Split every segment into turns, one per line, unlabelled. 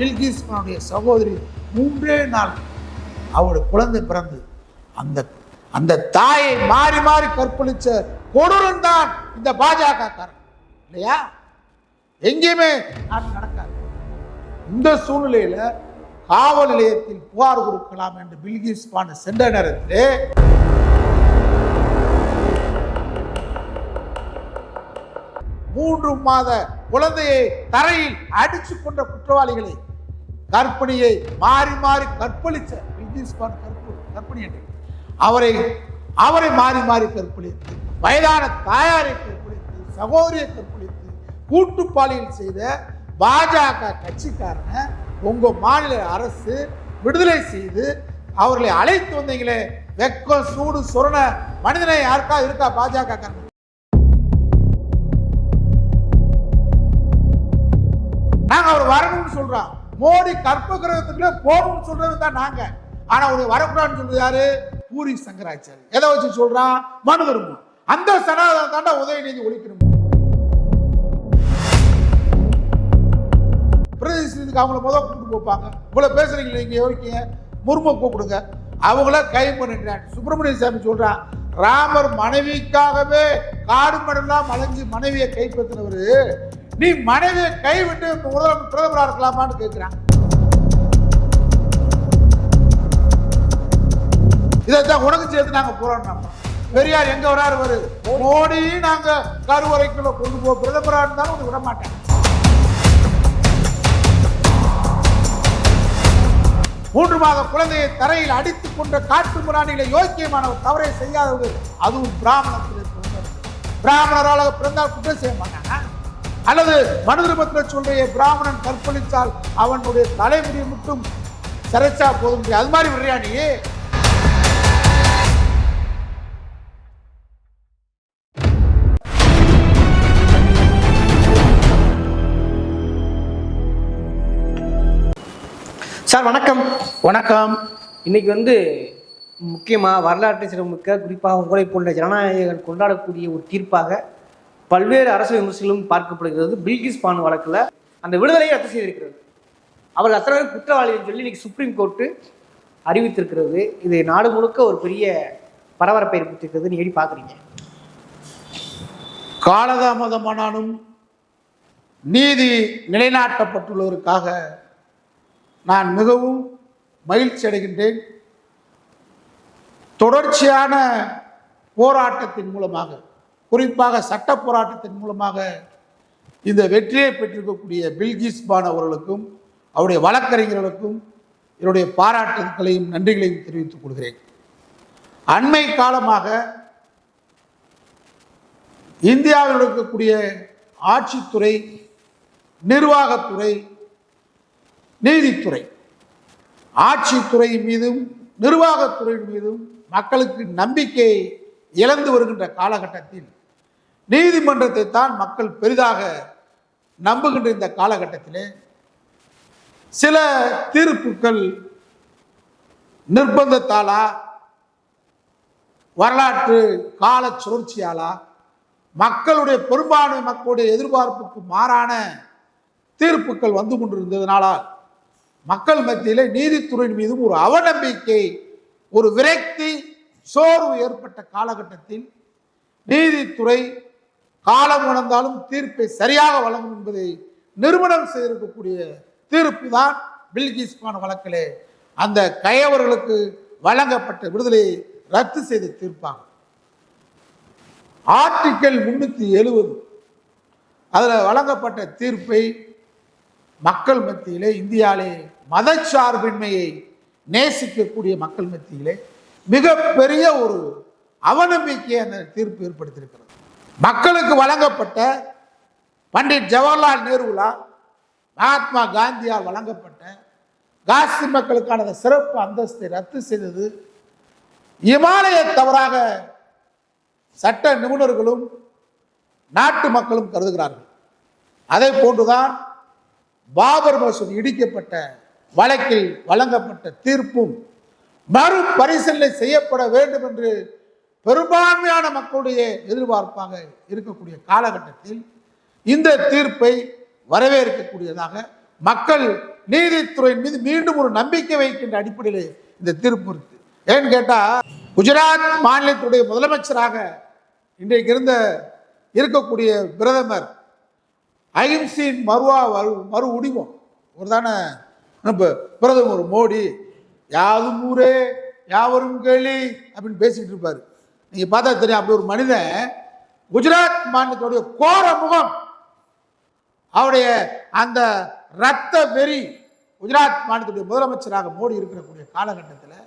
பில்கிஸ்கானுடைய சகோதரி மூன்றே நாள் அவருடைய குழந்தை பிறந்து அந்த அந்த தாயை மாறி மாறி கற்பழிச்ச கொடூரம் தான் இந்த பாஜக காரன். இல்லையா? எங்கேயுமே நாட்டு நடக்காது. இந்த சூழ்நிலையில காவல் நிலையத்தில் புகார் கொடுக்கலாம் என்று பில்கிஸ் பானு சென்ற நேரத்திலே மூன்று மாத குழந்தையை தரையில் அடிச்சு கொண்ட குற்றவாளிகளை கற்பனையை மாறி மாறி கற்பழிச்ச. பில்கிஸ் கற்பு கற்பனை என்று. அவரை அவரை மாறி மாறி கற்பழித்து வயதான தாயாரை கற்பழித்து சகோதரியை கற்பழித்து கூட்டு பாலியல் செய்த பாஜக கட்சிக்காரனை உங்க மாநில அரசு விடுதலை செய்து அவர்களை அழைத்து வந்தீங்களே வெக்கம் சூடு சுரண மனிதனை யாருக்கா இருக்கா பாஜக காரன் நாங்க அவர் வரணும்னு சொல்றோம். மோடி கற்ப கிரகத்துக்குள்ளே போகணும்னு சொல்றது தான் நாங்க. ஆனா அவர் வரக்கூடாதுன்னு சொல்றது யாரு? பூரி சங்கராச்சாரி. எதை வச்சு சொல்றான்? மனு தர்மம் அந்த சனாதனம் தாண்டா உதயநிதி ஒழிக்கணும்? பிரதேசத்துக்கு அவங்கள முதல் கூப்பிட்டு போப்பாங்க. இவ்வளோ பேசுறீங்களே நீங்க யோசிக்கீங்க முர்ம கூப்பிடுங்க. அவங்கள கை பண்ணிட்டாங்க. சுப்பிரமணிய சாமி சொல்றான் ராமர் மனைவிக்காகவே காடு மடலாம் அலைஞ்சு மனைவியை கைப்பற்றினவர் நீ மனைவியை கைவிட்டு முதல் பிரதமரா இருக்கலாமான்னு கேட்கிறான் இதைத்தான் உனக்கு சேர்த்து நாங்க போறோம் பெரியார் எங்க வராரு வரு மோடி நாங்க கருவறைக்குள்ள கொண்டு போ பிரதமரா இருந்தாலும் உனக்கு விட மாட்டேன். மூன்று மாத குழந்தையை தரையில் அடித்துக் கொண்ட காட்டு முராணிகளை யோக்கியமானவர் தவறை செய்யாதவர் அதுவும் பிராமணத்தில் பிறந்தவர் பிராமணரால பிறந்தால் குற்றம் செய்ய மாட்டாங்க அல்லது மனுதிருமத்தில் சொல்றிய பிராமணன் கற்பழித்தால் அவனுடைய தலைமுடி மட்டும் சிறைச்சா போதும். அது மாதிரி விடுறியா நீ?
சார் வணக்கம்.
வணக்கம்.
இன்னைக்கு வந்து முக்கியமாக வரலாற்று சிறப்புமிக்க குறிப்பாக உங்களை போன்ற ஜனநாயகர்கள் கொண்டாடக்கூடிய ஒரு தீர்ப்பாக பல்வேறு அரசு விமர்சிகளும் பார்க்கப்படுகிறது. பில்கிஸ் பானு வழக்கில் அந்த விடுதலையை ரத்து செய்திருக்கிறது. அவள் அத்தனை பேர் குற்றவாளின்னு சொல்லி இன்னைக்கு சுப்ரீம் கோர்ட்டு அறிவித்திருக்கிறது. இது நாடு முழுக்க ஒரு பெரிய பரபரப்பை ஏற்படுத்திருக்கிறது நீங்க எப்படி பார்க்குறீங்க?
காலதாமதமானாலும் நீதி நிலைநாட்டப்பட்டுள்ளதற்காக நான் மிகவும் மகிழ்ச்சி அடைகின்றேன். தொடர்ச்சியான போராட்டத்தின் மூலமாக குறிப்பாக சட்ட போராட்டத்தின் மூலமாக இந்த வெற்றியை பெற்றிருக்கக்கூடிய பில்கிஸ் பான் அவர்களுக்கும் அவருடைய வழக்கறிஞர்களுக்கும் என்னுடைய பாராட்டுகளையும் நன்றிகளையும் தெரிவித்துக் கொள்கிறேன். அண்மை காலமாக இந்தியாவில் இருக்கக்கூடிய ஆட்சித்துறை நிர்வாகத்துறை நீதித்துறை ஆட்சித்துறை மீதும் நிர்வாகத்துறை மீதும் மக்களுக்கு நம்பிக்கை இழந்து வருகின்ற காலகட்டத்தில் நீதிமன்றத்தை தான் மக்கள் பெரிதாக நம்புகின்ற இந்த காலகட்டத்திலே சில தீர்ப்புகள் நிர்பந்தத்தாலா வரலாற்று கால சுழற்சியாலா மக்களுடைய பெரும்பான்மை மக்களுடைய எதிர்பார்ப்புக்கு மாறான தீர்ப்புகள் வந்து கொண்டிருந்ததுனால மக்கள் மத்தியிலே நீதித்துறையின் மீதும் ஒரு அவநம்பிக்கை ஒரு விரக்தி சோர்வு ஏற்பட்ட காலகட்டத்தில் நீதித்துறை காலம் உணர்ந்தாலும் தீர்ப்பை சரியாக வழங்கும் என்பதை நிறுவனம் செய்திருக்கக்கூடிய தீர்ப்பு தான் பில்கிஸ்மான வழக்கிலே. அந்த கயவர்களுக்கு வழங்கப்பட்ட விடுதலையை ரத்து செய்து தீர்ப்பாங்க ஆர்டிக்கல் முன்னூற்றி எழுபது அதில் வழங்கப்பட்ட தீர்ப்பை மக்கள் மத்தியிலே இந்தியாவிலே மதச்சார்பின்மையை நேசிக்கக்கூடிய மக்கள் மத்தியிலே மிகப்பெரிய ஒரு அவநம்பிக்கையை அந்த தீர்ப்பு ஏற்படுத்தியிருக்கிறது. மக்களுக்கு வழங்கப்பட்ட பண்டிட் ஜவஹர்லால் நேருலா மகாத்மா காந்தியால் வழங்கப்பட்ட காசி மக்களுக்கான அந்த சிறப்பு அந்தஸ்தை ரத்து செய்தது இமாலய தவறாக சட்ட நிபுணர்களும் நாட்டு மக்களும் கருதுகிறார்கள். அதே போன்றுதான் பாபர் மசூதி இடிக்கப்பட்ட வழக்கில் வழங்கப்பட்ட தீர்ப்பும் மறுபரிசீலனை செய்யப்பட வேண்டும் என்று பெரும்பான்மையான மக்களுடைய எதிர்பார்ப்பாக இருக்கக்கூடிய காலகட்டத்தில் இந்த தீர்ப்பை வரவேற்கக்கூடியதாக மக்கள் நீதித்துறையின் மீது மீண்டும் ஒரு நம்பிக்கை வைக்கின்ற அடிப்படையில் இந்த தீர்ப்பு இருக்கு. ஏன்னு கேட்டால் குஜராத் மாநிலத்துடைய முதலமைச்சராக இன்றைக்கு இருந்த இருக்கக்கூடிய பிரதமர் அஹிம்சின் மறுவா மறு மறு உடிவம் ஒரு தானே நம்ம பிரதமர் மோடி யாதும் ஊரே யாவரும் கேளி அப்படின்னு பேசிக்கிட்டு இருப்பார். நீங்க பார்த்தா தெரியும் அப்படி ஒரு மனிதன் குஜராத் மாநிலத்துடைய கோர முகம் அவருடைய அந்த ரத்த வெறி குஜராத் மாநிலத்துடைய முதலமைச்சராக மோடி இருக்கக்கூடிய காலகட்டத்தில்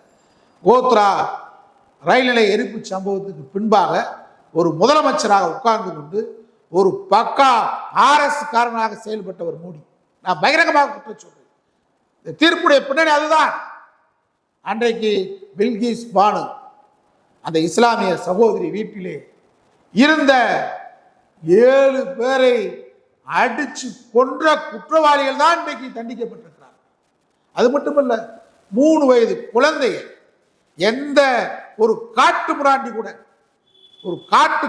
கோத்ரா ரயில் நிலைய எரிப்பு சம்பவத்துக்கு பின்பாக ஒரு முதலமைச்சராக உட்கார்ந்து கொண்டு ஒரு பக்கா ஆர்எஸ் காரனாக செயல்பட்டவர் மோடி. நான் பகிரங்கமாக குற்றம் சொல்றேன். இந்த தீர்ப்புடைய பின்னணி அதுதான். அன்றைக்கு பில்கிஸ் பானு அந்த இஸ்லாமிய சகோதரி வீட்டிலே இருந்த ஏழு பேரை அடிச்சு கொன்ற குற்றவாளிகள் தான் இன்றைக்கு தண்டிக்கப்பட்டிருக்கிறார் அது மட்டுமல்ல மூணு வயது குழந்தைய எந்த ஒரு காட்டு முராண்டி கூட ஒரு காட்டு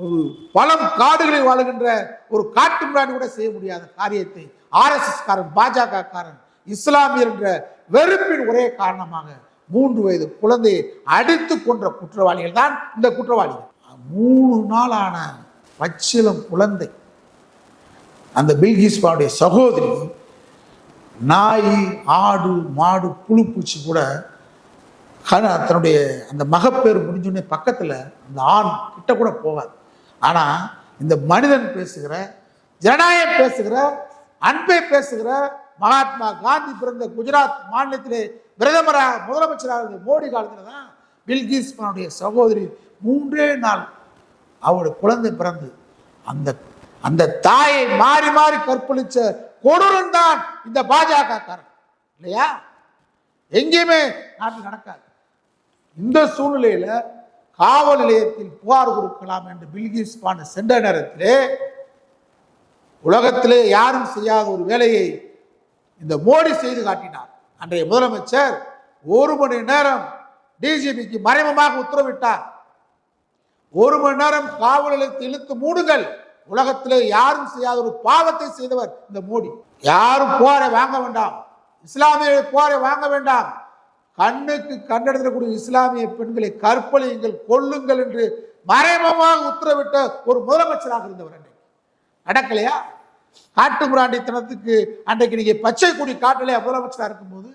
ஒரு பழம் காடுகளில் வாழுகின்ற ஒரு காட்டு முராண்டி கூட செய்ய முடியாத காரியத்தை ஆர்எஸ்எஸ் காரன் பாஜக காரன் இஸ்லாமியர் என்ற வெறுப்பின் ஒரே காரணமாக மூன்று வயது குழந்தையை அடித்து கொன்ற குற்றவாளிகள் தான் இந்த குற்றவாளிகள். மூணு நாளான பச்சிலம் குழந்தை. அந்த பில்கிஸ்பாவுடைய சகோதரி நாய் ஆடு மாடு புழு பூச்சி கூட தன்னுடைய அந்த மகப்பேறு முடிஞ்சோடனே பக்கத்தில் அந்த ஆண் கிட்ட கூட போகாது. ஆனால் இந்த மனிதன் பேசுகிற ஜனநாயகம் பேசுகிற அன்பை பேசுகிற மகாத்மா காந்தி பிறந்த குஜராத் மாநிலத்திலே பிரதமராக முதலமைச்சராக இருந்த மோடி காலத்தில் தான் பில்கிஸ்மானுடைய சகோதரி மூன்றே நாள் அவருடைய குழந்தை பிறந்து அந்த அந்த தாயை மாறி மாறி கற்பழிச்ச கொடூரம் தான் இந்த பாஜக காரன். இல்லையா? எங்கேயுமே நாட்டில் நடக்காது. இந்த சூழ்நிலையில காவல் நிலையத்தில் புகார் கொடுக்கலாம் என்று பில்கிஸ் பாண்டு சென்ற நேரத்திலே உலகத்திலே யாரும் செய்யாத ஒரு வேலையை இந்த மோடி செய்து காட்டினார். அன்றைய முதலமைச்சர் ஒரு மணி நேரம் டிஜிபிக்கு மறைமுகமாக உத்தரவிட்டார். ஒரு மணி நேரம் காவல் நிலையத்தை இழுத்து மூடுங்கள். உலகத்திலே யாரும் செய்யாத ஒரு பாவத்தை செய்தவர் இந்த மோடி. யாரும் போரை வாங்க வேண்டாம். இஸ்லாமிய போரை வாங்க வேண்டாம். கண்ணுக்கு கண்டெடுக்கக்கூடிய இஸ்லாமிய பெண்களை கற்பழியுங்கள் கொல்லுங்கள் என்று மறைமுகமாக உத்தரவிட்ட ஒரு முதலமைச்சராக இருந்தவர் அன்றைக்கு. நடக்கலையா? ஆட்டுமிராண்டித்தனத்துக்கு அன்றைக்கு நீங்கள் பச்சை கொடி காட்டலையா முதலமைச்சராக இருக்கும்போது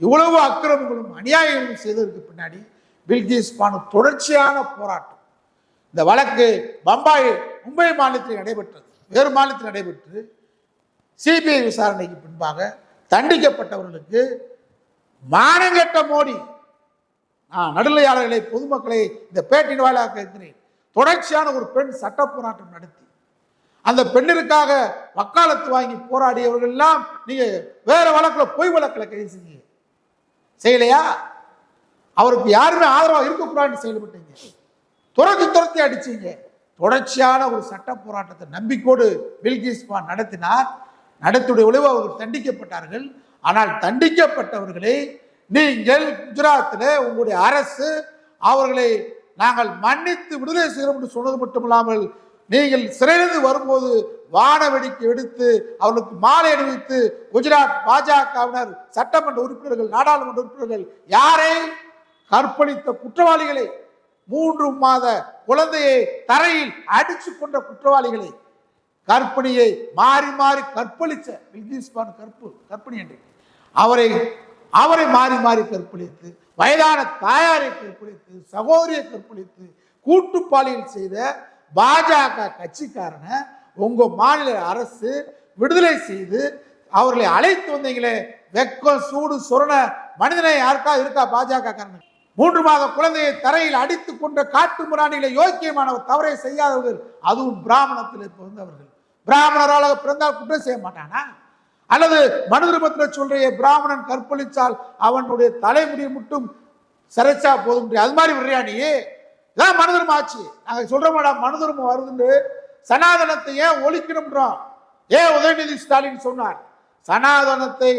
இவ்வளவு அக்கிரமங்களும் அநியாயங்களும் செய்ததற்கு பின்னாடி பில்கிஸ் பானு தொடர்ச்சியான போராட்டம். இந்த வழக்கு பம்பாய் மும்பை மாநிலத்தில் நடைபெற்றது. வேறு மாநிலத்தில் நடைபெற்று சிபிஐ விசாரணைக்கு பின்பாக தண்டிக்கப்பட்டவர்களுக்கு மானங்கெட்ட மோடி நான் நடுநிலையாளர்களை பொதுமக்களை இந்த பேட்டின் வாயிலாக கேட்கிறேன். தொடர்ச்சியான ஒரு பெண் சட்ட போராட்டம் நடத்தி அந்த பெண்ணிற்காக வக்காலத்து வாங்கி போராடியவர்கள் எல்லாம் நீங்க வேற வழக்குல பொய் வழக்கில் கைது செய்யுங்க செய்யலையா? அவருக்கு யாருமே ஆதரவாக இருக்கக்கூடாதுன்னு செயல்பட்டீங்க. துரத்தி துரத்தி அடிச்சீங்க. தொடர்ச்சியான ஒரு சட்ட போராட்டத்தை நம்பிக்கோடு பில்கிஸ் கான் நடத்தினார். நடத்துடைய விளைவு அவர்கள் தண்டிக்கப்பட்டார்கள். ஆனால் தண்டிக்கப்பட்டவர்களை நீங்கள் குஜராத்தில் உங்களுடைய அரசு அவர்களை நாங்கள் மன்னித்து விடுதலை செய்கிறோம் என்று சொன்னது மட்டுமில்லாமல் நீங்கள் சிறையிலிருந்து வரும்போது வான வெடிக்கை வெடித்து அவர்களுக்கு மாலை அணிவித்து குஜராத் பாஜகவினர் சட்டமன்ற உறுப்பினர்கள் நாடாளுமன்ற உறுப்பினர்கள் யாரை? கற்பழித்த குற்றவாளிகளை. மூன்று மாத குழந்தையை தரையில் அடிச்சு கொண்ட குற்றவாளிகளை. கற்பணியை மாறி மாறி கற்பழிச்ச பில்கிஸ்பான் கற்பு கற்பணி என்று. அவரை அவரை மாறி மாறி கற்பழித்து வயதான தாயாரை கற்பழித்து சகோதரியை கற்பழித்து கூட்டு பாலியல் செய்த பாஜக கட்சிக்காரனை உங்க மாநில அரசு விடுதலை செய்து அவர்களை அழைத்து வந்தீங்களே வெக்கம் சூடு சுரண மனிதனை யாருக்கா இருக்கா பாஜக காரன்? மூன்று மாத குழந்தையை தரையில் அடித்து கொண்ட காட்டு முராணிகளை யோக்கியமானவர் தவறை செய்யாதவர்கள் அதுவும் பிராமணத்தில் பிறந்தவர்கள். பிராமணரால் பிறந்தால் குற்றம் செய்ய மாட்டானா? அல்லது மனுதிருபத்தில் சொல்றிய பிராமணன் கற்பழித்தால் அவனுடைய தலைமுடி மட்டும் சிறைச்சா போதும். அது மாதிரி விடுறியா இதான் மனுதர்மம் ஆச்சு? நாங்கள் சொல்றோம்டா மனுதர்மம் வருதுன்னு. சனாதனத்தை ஏன் ஒழிக்கணும்ன்றோம் ஏன் உதயநிதி ஸ்டாலின் சொன்னார்? சனாதனத்தை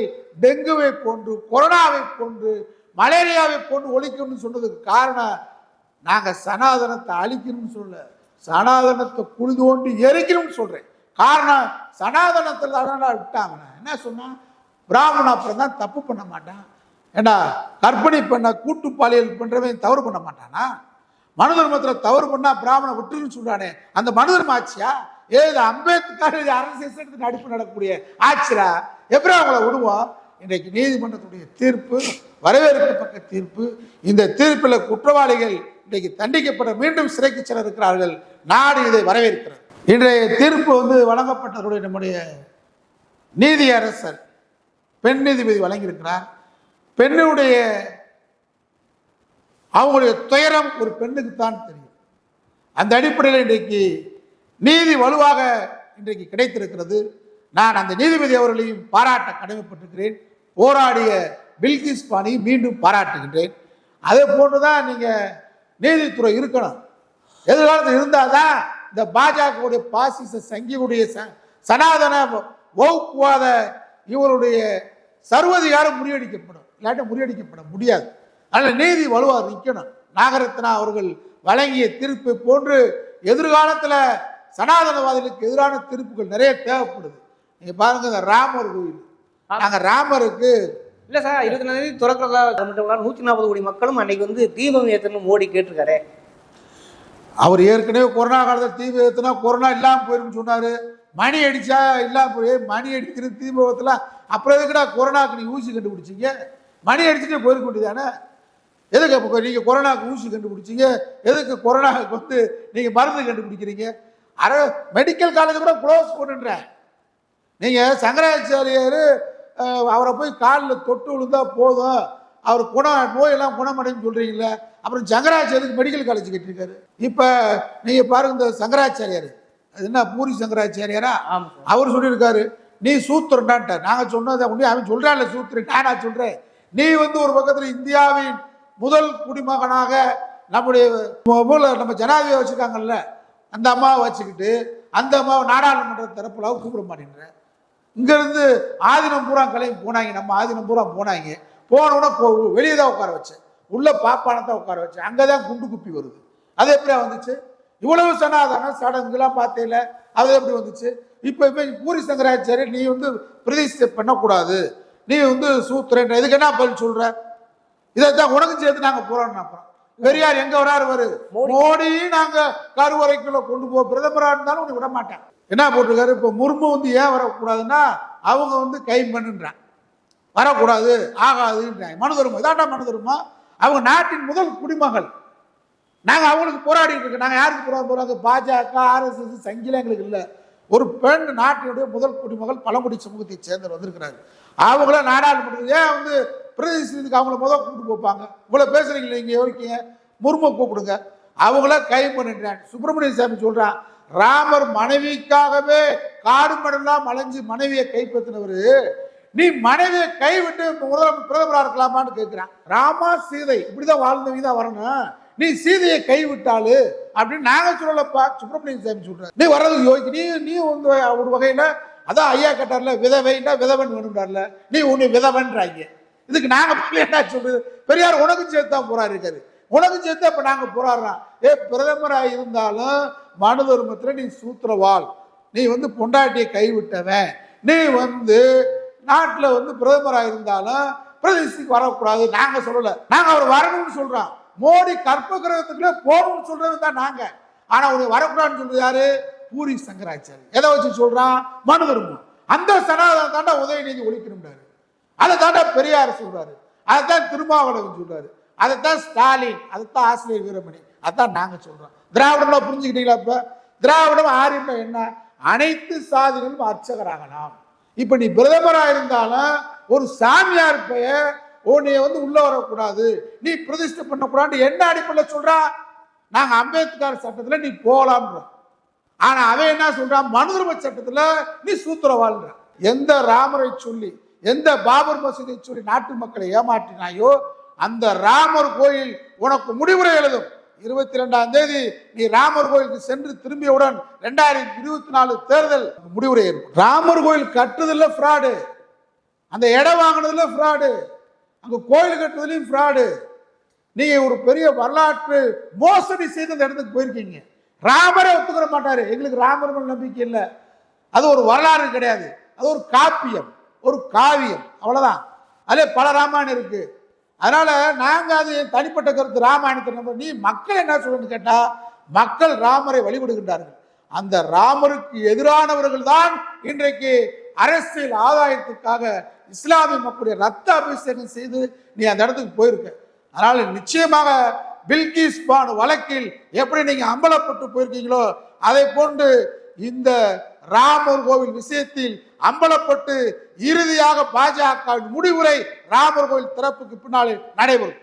டெங்குவை போன்று கொரோனாவை போன்று மலேரியாவை போன்று ஒழிக்கணும்னு சொன்னதுக்கு காரணம் நாங்கள் சனாதனத்தை அழிக்கணும்னு சொல்ல சனாதனத்தை குழி தோண்டி எரிக்கணும்னு சொல்கிறேன் காரணம் சனாதனத்தில் தானடா விட்டாங்கண்ணா என்ன சொன்னால் பிராமணன் அப்புறம் தான் தப்பு பண்ண மாட்டான். ஏண்டா கர்ப்பிணி பண்ண கூட்டு பாலியல் பண்ணுறவன் தவறு பண்ண மாட்டானா? மனு தர்மத்தில் தவறு பண்ணா பிராமணன் விட்டுருன்னு சொல்றானே. அந்த மனு தர்ம ஆட்சியா ஏது அம்பேத்கர் இது அரசியல் சட்டத்துக்கு அடிப்பு நடக்கக்கூடிய ஆட்சியா எப்படி அவங்கள விடுவோம்? இன்றைக்கு நீதிமன்றத்துடைய தீர்ப்பு வரவேற்கத்தக்க தீர்ப்பு இந்த தீர்ப்பில் குற்றவாளிகள் இன்றைக்கு தண்டிக்கப்பட மீண்டும் சிறைக்கு செல்ல இருக்கிறார்கள். நாடு இதை வரவேற்கிறது. இன்றைய தீர்ப்பு வந்து வழங்கப்பட்டதுடைய நம்முடைய நீதியரசர் பெண் நீதிபதி வழங்கியிருக்கிறார். பெண்ணுடைய அவங்களுடைய துயரம் ஒரு பெண்ணுக்கு தான் தெரியும். அந்த அடிப்படையில் இன்றைக்கு நீதி வலுவாக இன்றைக்கு கிடைத்திருக்கிறது. நான் அந்த நீதிபதி அவர்களையும் பாராட்ட கடமைப்பட்டிருக்கிறேன். போராடிய பில்கிஸ் பாணியை மீண்டும் பாராட்டுகின்றேன். அதே போன்று தான் நீங்கள் நீதித்துறை இருக்கணும். எதிர்காலத்தில் இருந்தால் தான் இந்த பாஜகவுடைய பாசிச சங்கியுடைய ச சனாதன வகுப்புவாத இவருடைய சர்வதிகாரம் முறியடிக்கப்படும். இல்லாட்டி முறியடிக்கப்பட முடியாது. அதனால் நீதி வலுவாக நிற்கணும் நாகரத்னா அவர்கள் வழங்கிய தீர்ப்பு போன்று எதிர்காலத்தில் சனாதனவாதிகளுக்கு எதிரான தீர்ப்புகள் நிறைய தேவைப்படுது. நீங்கள் பாருங்க இந்த ராமர் கோயில். நாங்கள் ராமருக்கு
இல்ல சார் இருபத்தி நாலு தேதி திறக்கிறதா நூத்தி நாற்பது கோடி மக்களும் அன்னைக்கு வந்து தீபம் ஏத்தணும் மோடி கேட்டிருக்காரு.
அவர் ஏற்கனவே கொரோனா காலத்தில் தீ விபத்துனா கொரோனா இல்லாமல் போயிருன்னு சொன்னார். மணி அடிச்சா இல்லாமல் போய் மணி அடிக்கிற தீ விபத்தில் அப்புறம் எதுக்குடா கொரோனாக்கு நீ ஊசி கண்டுபிடிச்சிங்க? மணி அடிச்சுட்டு போயிருக்க வேண்டியதானே? எதுக்கு இப்போ நீங்கள் கொரோனாக்கு ஊசி கண்டுபிடிச்சிங்க? எதுக்கு கொரோனாவுக்கு வந்து நீங்கள் மருந்து கண்டுபிடிக்கிறீங்க? அர மெடிக்கல் காலேஜ் கூட க்ளோஸ் பண்ணுன்றேன் நீங்கள் சங்கராச்சாரியார் அவரை போய் காலில் தொட்டு விழுந்தா போதும். அவர் குணம் நோயெல்லாம் குணமடைன்னு சொல்கிறீங்களே அப்புறம் சங்கராச்சாரியருக்கு மெடிக்கல் காலேஜ் கட்டியிருக்காரு? இப்போ நீங்கள் பாருங்க இந்த சங்கராச்சாரியார். அது என்ன பூரி சங்கராச்சாரியாரா? அவர் சொல்லியிருக்காரு நீ சூத்திரன்டான்ட்ட நாங்கள் சொன்னதை உடனே அவன் சொல்கிறான்ல சூத்திரன் நானா சொல்கிறேன் நீ வந்து ஒரு பக்கத்தில் இந்தியாவின் முதல் குடிமகனாக நம்முடைய நம்ம ஜனாதிபதி வச்சுருக்காங்கல்ல அந்த அம்மாவை வச்சுக்கிட்டு அந்த அம்மாவை நாடாளுமன்ற தரப்புல கூப்பிட மாட்டேங்கிறேன் இங்கேருந்து ஆதினம் பூரா கிளம்பி போனாங்க நம்ம ஆதினம் பூரா போனாங்க. போனவுடனே வெளியே தான் உட்கார வச்சேன். உள்ள பாப்பானத்தான் உட்கார வச்சேன். அங்கே தான் குண்டு குப்பி வருது. அது எப்படியா வந்துச்சு? இவ்வளவு சனாதன சடங்குலாம் பார்த்தேல அது எப்படி வந்துச்சு? இப்போ இப்போ பூரி சங்கராச்சாரி நீ வந்து பிரதிஷ்டை பண்ணக்கூடாது. நீ வந்து சூத்திரன் இதுக்கு என்ன பதில் சொல்கிற இதைத்தான் உனக்கு சேர்த்து நாங்கள் போறோம் அப்புறம் பெரியார் எங்க வராரு வரு
மோடி.
நாங்க கருவறைக்குள்ள கொண்டு போ பிரதமரா இருந்தாலும் உன்னை விட மாட்டேன். என்ன போட்டிருக்காரு? இப்போ முர்மு வந்து ஏன் வரக்கூடாதுன்னா அவங்க வந்து கை பண்ணுன்றான் வரக்கூடாது ஆகாதுன்றாங்க. மனு தருமா? இதாண்டா மனு தருமா? அவங்க நாட்டின் முதல் குடிமகள். நாங்கள் அவங்களுக்கு போராடிட்டு இருக்கோம். நாங்கள் யாருக்கு போராட போறாங்க பாஜக ஆர்எஸ்எஸ் சங்கிலாம் எங்களுக்கு இல்லை. ஒரு பெண் நாட்டினுடைய முதல் குடிமகள் பழங்குடி சமூகத்தை சேர்ந்தவர் வந்திருக்கிறாரு. அவங்கள நாடாளுமன்றத்தில் ஏன் வந்து பிரதேசத்துக்கு அவங்கள முதல் கூப்பிட்டு போப்பாங்க. இவ்வளோ பேசுறீங்களே இங்கே யோசிக்கீங்க முர்மு கூப்பிடுங்க. அவங்கள கை பண்ணிட்டான் சுப்பிரமணிய சாமி சொல்கிறான் ராமர் மனைவிக்காகவே காடு மடலாம் அலைஞ்சு மனைவியை கைப்பற்றினவர் நீ மனைவியை கைவிட்டு முதல் பிரதமராக இருக்கலாமான்னு கேட்குறான் ராமா சீதை இப்படிதான் வாழ்ந்தவங்க தான் வரணும். நீ சீதையை கைவிட்டாலு அப்படின்னு நாங்கள் சொல்லலப்பா சுப்பிரமணிய சாமி சொல்ற நீ வர்றதுக்கு யோகி நீ நீ வந்து ஒரு வகையில் அதான் ஐயா கேட்டார்ல விதவைன்னா விதவன் வேணும்டார்ல நீ உன்னை விதவன்றாங்க இதுக்கு நாங்க என்ன சொல்றது? பெரியார் உனக்கு சேர்த்து தான் போராடி இருக்காரு. உனக்கு சேர்த்து அப்ப நாங்க போராடுறோம். ஏ பிரதமராக இருந்தாலும் மனு தர்மத்துல நீ சூத்திரவாள் நீ வந்து பொண்டாட்டியை கைவிட்டவன். நீ வந்து நாட்டுல வந்து பிரதமராக இருந்தாலும் பிரதேசத்துக்கு வரக்கூடாது. நாங்க சொல்லல. நாங்க அவர் வரணும்னு சொல்றோம். மோடி கற்ப கிரகத்துக்குள்ள போகணும்னு சொல்றது தான் நாங்க. ஆனா உனக்கு வரக்கூடாதுன்னு சொல்றது யாரு? பூரி சங்கராச்சாரி. எதை வச்சு சொல்றான்? மனு தர்மம் அந்த சனாதனம் தாண்டா உதயநிதி ஒழிக்கணும்னாரு அதை தாண்டா பெரியார் சொல்றாரு. அதைத்தான் திருமாவளவன் சொல்றாரு. அதைத்தான் ஸ்டாலின் அதைத்தான் ஆசிரியர் வீரமணி அதான் நாங்க சொல்றோம். திராவிடம்ல புரிஞ்சுக்கிட்டீங்களா இப்ப? திராவிடம் ஆரியம்னா என்ன? அனைத்து சாதிகளும் அர்ச்சகராகலாம். இப்ப நீ பிரதமரா இருந்தாலும் ஒரு சாமியார் பெயர் உன்னைய வந்து உள்ள வரக்கூடாது. நீ பிரதிஷ்டை பண்ணக்கூடாது என்ன அடிப்படையில் சொல்றா? நாங்க அம்பேத்கர் சட்டத்துல நீ போகலாம்ன்ற ஆனா அவன் என்ன சொல்றான்? மனுதர்ம சட்டத்துல நீ சூத்திரவாள்ன்ற. எந்த ராமரை சொல்லி எந்த பாபர் மசூதியை சொல்லி நாட்டு மக்களை ஏமாற்றினாயோ அந்த ராமர் கோயில் உனக்கு முடிவுரை எழுதும். இருபத்தி ரெண்டாம் தேதி நீ ராமர் கோயிலுக்கு சென்று திரும்பியவுடன் ரெண்டாயிரத்தி இருபத்தி நாலு தேர்தல் முடிவுரை ஏற்படும். ராமர் கோயில் கட்டுறதுல ஃப்ராடு அந்த இடம் வாங்கினதுல ஃப்ராடு அங்க கோயில் கட்டுறதுலயும் ஃப்ராடு நீங்க ஒரு பெரிய வரலாற்று மோசடி செய்து அந்த இடத்துக்கு போயிருக்கீங்க. ராமரே ஒத்துக்கிற மாட்டாரு. எங்களுக்கு ராமர் நம்பிக்கை இல்லை. அது ஒரு வரலாறு கிடையாது. அது ஒரு காப்பியம். ஒரு காவியம். அவ்வளோதான் அதே பல ராமாயணம் இருக்கு. அதனால நாங்கள் அது என் தனிப்பட்ட கருத்து ராமாயணத்தை நம்ப நீ மக்கள் என்ன சொல்லணும்னு கேட்டால் மக்கள் ராமரை வழிபடுகின்றார்கள். அந்த ராமருக்கு எதிரானவர்கள் தான் இன்றைக்கு அரசியல் ஆதாயத்துக்காக இஸ்லாமிய மக்களுடைய ரத்த அபிஷேகம் செய்து நீ அந்த இடத்துக்கு போயிருக்க. அதனால நிச்சயமாக பில்கிஸ் பான் வழக்கில் எப்படி நீங்க அம்பலப்பட்டு போயிருக்கீங்களோ அதை போன்று இந்த ராமர் கோவில் விஷயத்தில் அம்பலப்பட்டு இறுதியாக பாஜக முடிவுரை ராமர் கோயில் திறப்புக்கு பின்னாலே நடைபெறும்.